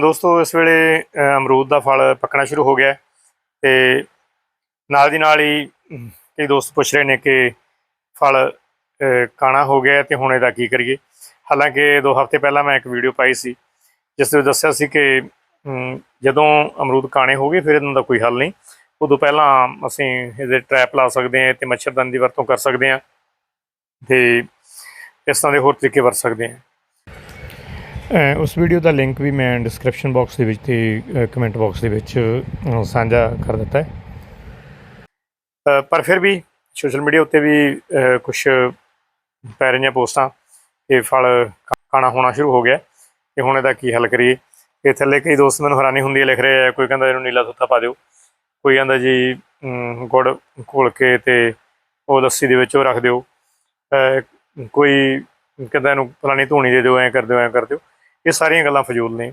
ਦੋਸਤੋ, ਇਸ ਵੇਲੇ ਅਮਰੂਦ ਦਾ ਫਲ ਪੱਕਣਾ ਸ਼ੁਰੂ ਹੋ ਗਿਆ ਹੈ ਤੇ ਨਾਲ ਦੀ ਨਾਲ ਹੀ ਕਈ ਦੋਸਤ ਪੁੱਛ ਰਹੇ ਨੇ ਕਿ ਫਲ ਕਾਣਾ ਹੋ ਗਿਆ ਹੈ ਤੇ ਹੁਣ ਇਹਦਾ ਕੀ ਕਰੀਏ। ਹਾਲਾਂਕਿ ਦੋ ਹਫ਼ਤੇ ਪਹਿਲਾਂ ਮੈਂ ਇੱਕ ਵੀਡੀਓ ਪਾਈ ਸੀ, ਜਿਸ ਵਿੱਚ ਦੱਸਿਆ ਸੀ ਕਿ ਜਦੋਂ ਅਮਰੂਦ ਕਾਣੇ ਹੋ ਗਏ, ਫਿਰ ਇਹਨਾਂ ਦਾ ਕੋਈ ਹੱਲ ਨਹੀਂ। ਉਦੋਂ ਪਹਿਲਾਂ ਅਸੀਂ ਇਹਦੇ ਟ੍ਰੈਪ ਲਾ ਸਕਦੇ ਹਾਂ ਤੇ ਮੱਛਰਦਾਨੀ ਦੀ ਵਰਤੋਂ ਕਰ ਸਕਦੇ ਹਾਂ ਤੇ ਇਸ ਤਰ੍ਹਾਂ ਦੇ ਹੋਰ ਤਰੀਕੇ ਵਰਤ ਸਕਦੇ ਹਾਂ। ਉਸ ਵੀਡੀਓ ਦਾ ਲਿੰਕ ਵੀ ਮੈਂ ਡਿਸਕ੍ਰਿਪਸ਼ਨ ਬਾਕਸ ਦੇ ਵਿੱਚ ਤੇ ਕਮੈਂਟ ਬਾਕਸ ਦੇ ਵਿੱਚ ਸਾਂਝਾ ਕਰ ਦਿੱਤਾ ਹੈ। ਪਰ ਫਿਰ ਵੀ ਸੋਸ਼ਲ ਮੀਡੀਆ ਉੱਤੇ ਵੀ ਕੁਝ ਪੈ ਰਹੀਆਂ ਪੋਸਟਾਂ ਇਹ ਫਲ ਕਾ- ਕਾਣਾ ਹੋਣਾ ਸ਼ੁਰੂ ਹੋ ਗਿਆ ਹੈ। ਹੁਣ ਇਹਦਾ ਕੀ ਹੱਲ ਕਰੀਏ? ਇਹ ਥੱਲੇ ਕਈ ਦੋਸਤ ਮੈਨੂੰ ਹੈਰਾਨੀ ਹੁੰਦੀ ਹੈ, ਲਿਖ ਰਹੇ ਆ, ਕੋਈ ਕਹਿੰਦਾ ਇਹਨੂੰ ਨੀਲਾ ਸੁੱਤਾ ਪਾ ਦਿਓ। ਕੋਈ ਕਹਿੰਦਾ ਜੀ ਗੁੜ ਘੋਲ ਕੇ ਤੇ ਉਹ ਲੱਸੀ ਦੇ ਵਿੱਚ ਉਹ ਰੱਖ ਦਿਓ। ਕੋਈ ਕਹਿੰਦਾ ਇਹਨੂੰ ਫਲਾਣੀ ਧੂਣੀ ਦੇ ਦਿਓ, ਐਂ ਕਰ ਦਿਓ, ਐਂ ਕਰ ਦਿਓ। ਇਹ ਸਾਰੀਆਂ ਗੱਲਾਂ ਫਜ਼ੂਲ ਨੇ।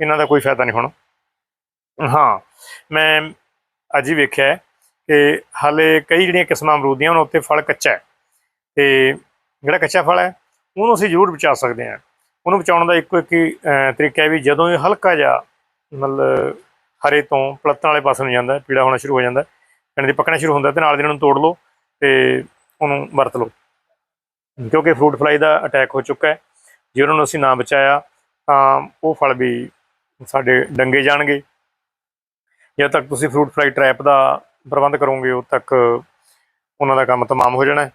ਇਹਨਾਂ ਦਾ ਕੋਈ ਫਾਇਦਾ ਨਹੀਂ ਹੋਣਾ। ਹਾਂ ਮੈਂ ਅੱਜ ਹੀ ਵੇਖਿਆ ਕਿ ਹਾਲੇ ਕਈ ਜਿਹੜੀਆਂ ਕਿਸਮਾਂ ਅਮਰੂਦ ਦੀਆਂ ਉਹਨਾਂ ਉੱਤੇ ਫਲ ਕੱਚਾ ਹੈ। ਤੇ ਜਿਹੜਾ ਕੱਚਾ ਫਲ ਹੈ ਉਹਨੂੰ ਅਸੀਂ ਜ਼ਰੂਰ ਬਚਾ ਸਕਦੇ ਹਾਂ। ਉਹਨੂੰ ਬਚਾਉਣ ਦਾ ਇੱਕੋ ਇੱਕ ਹੀ ਤਰੀਕਾ ਹੈ ਵੀ ਜਦੋਂ ਇਹ ਹਲਕਾ ਜਿਹਾ ਮਤਲਬ ਹਰੇ ਤੋਂ ਪਲੱਤਣ ਵਾਲੇ ਪਾਸੇ ਨੂੰ ਜਾਂਦਾ ਪੀੜਾ ਹੋਣਾ ਸ਼ੁਰੂ ਹੋ ਜਾਂਦਾ ਹੈ, ਯਾਨੀ ਦੀ ਪੱਕਣਾ ਸ਼ੁਰੂ ਹੁੰਦਾ ਤੇ ਨਾਲ ਦੀ ਨਾਲ ਨੂੰ ਤੋੜ ਲਓ ਤੇ ਉਹਨੂੰ ਵਰਤ ਲਓ। ਕਿਉਂਕਿ ਫਰੂਟ ਫਲਾਈ ਦਾ ਅਟੈਕ ਹੋ ਚੁੱਕਾ ਹੈ ਜੇ ਉਹਨਾਂ ਨੂੰ ਅਸੀਂ ਨਾ ਬਚਾਇਆ, ਤਾਂ ਉਹ ਫਲ ਵੀ ਸਾਡੇ ਡੰਗੇ ਜਾਣਗੇ। ਜਦ ਤੱਕ ਤੁਸੀਂ ਫਰੂਟ ਫਲਾਈ ਟ੍ਰੈਪ ਦਾ ਪ੍ਰਬੰਧ ਕਰੋਗੇ, ਉਦ ਤੱਕ ਉਹਨਾਂ ਦਾ ਕੰਮ ਤਮਾਮ ਹੋ ਜਾਣਾ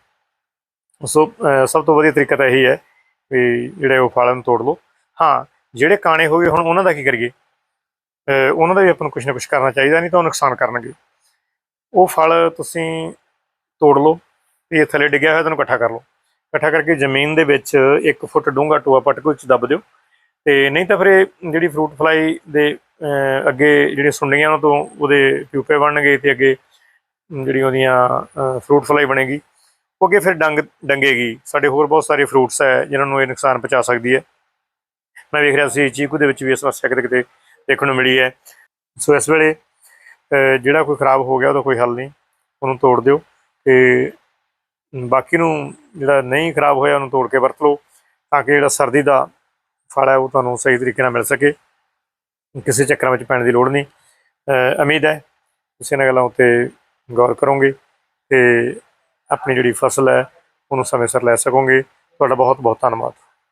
ਸੋ ਸਭ ਤੋਂ ਵਧੀਆ ਤਰੀਕਾ ਤਾਂ ਇਹੀ ਹੈ ਵੀ ਜਿਹੜੇ ਉਹ ਫਲ ਨੂੰ ਤੋੜ ਲਓ। ਹਾਂ, ਜਿਹੜੇ ਕਾਣੇ ਹੋ ਗਏ, ਹੁਣ ਉਹਨਾਂ ਦਾ ਕੀ ਕਰੀਏ? ਉਹਨਾਂ ਦਾ ਵੀ ਆਪਾਂ ਨੂੰ ਕੁਝ ਨਾ ਕੁਝ ਕਰਨਾ ਚਾਹੀਦਾ, ਨਹੀਂ ਤਾਂ ਉਹ ਨੁਕਸਾਨ ਕਰਨਗੇ। ਉਹ ਫਲ ਤੁਸੀਂ ਤੋੜ ਲਓ, ਇਹ ਥੱਲੇ ਡਿੱਗਿਆ ਹੋਇਆ, ਤੁਹਾਨੂੰ ਇਕੱਠਾ ਕਰ ਲਓ। ਇਕੱਠਾ ਕਰਕੇ ਜ਼ਮੀਨ ਦੇ ਵਿੱਚ 1 ਫੁੱਟ ਡੂੰਘਾ ਟੋਆ ਪੱਟ ਕੇ ਵਿੱਚ ਦੱਬ ਦਿਓ। ਤੇ ਨਹੀਂ ਤਾਂ ਫਿਰ ਇਹ ਜਿਹੜੀ ਫਰੂਟ ਫਲਾਈ ਦੇ ਅੱਗੇ ਜਿਹੜੀਆਂ ਸੁੰਡੀਆਂ ਉਹਨਾਂ ਤੋਂ ਉਹਦੇ ਪਿਊਪੇ ਬਣਨਗੇ ਤੇ ਅੱਗੇ ਅਮ, ਜਿਹੜੀ ਉਹਦੀਆਂ ਫਰੂਟ ਫਲਾਈ ਬਣੇਗੀ ਉਹ ਅੱਗੇ ਫਿਰ ਡੰਗ ਡੰਗੇਗੀ। ਸਾਡੇ ਹੋਰ ਬਹੁਤ ਸਾਰੇ ਫਰੂਟਸ ਹੈ ਜਿਨ੍ਹਾਂ ਨੂੰ ਇਹ ਨੁਕਸਾਨ ਪਹੁੰਚਾ ਸਕਦੀ ਹੈ। ਮੈਂ ਵੇਖ ਰਿਹਾ ਸੀ ਚੀਕੂ ਦੇ ਵਿੱਚ ਵੀ ਇਹ ਸਮੱਸਿਆ ਕਿਤੇ ਕਿਤੇ ਦੇਖਣ ਨੂੰ ਮਿਲੀ ਹੈ। ਸੋ ਇਸ ਵੇਲੇ ਜਿਹੜਾ ਕੋਈ ਖਰਾਬ ਹੋ ਗਿਆ ਉਹਦਾ ਕੋਈ ਹੱਲ ਨਹੀਂ। ਉਹਨੂੰ ਤੋੜ ਦਿਓ ਤੇ ਬਾਕੀ ਨੂੰ ਜਿਹੜਾ ਨਹੀਂ ਖਰਾਬ ਹੋਇਆ ਉਹਨੂੰ ਤੋੜ ਕੇ ਵਰਤ ਲਓ ਤਾਂ ਕਿ ਜਿਹੜਾ ਸਰਦੀ ਦਾ ਫਲ ਹੈ ਉਹ ਤੁਹਾਨੂੰ ਸਹੀ ਤਰੀਕੇ ਨਾਲ ਮਿਲ ਸਕੇ। ਕਿਸੇ ਚੱਕਰਾਂ ਵਿੱਚ ਪੈਣ ਦੀ ਲੋੜ ਨਹੀਂ। ਉਮੀਦ ਹੈ ਤੁਸੀਂ ਇਹਨਾਂ ਗੱਲਾਂ ਉੱਤੇ ਗੌਰ ਕਰੋਗੇ ਤੇ ਆਪਣੀ ਜਿਹੜੀ ਫਸਲ ਹੈ ਉਹਨੂੰ ਸਮੇਂ ਸਿਰ ਲੈ ਸਕੋਗੇ। ਤੁਹਾਡਾ ਬਹੁਤ ਬਹੁਤ ਧੰਨਵਾਦ।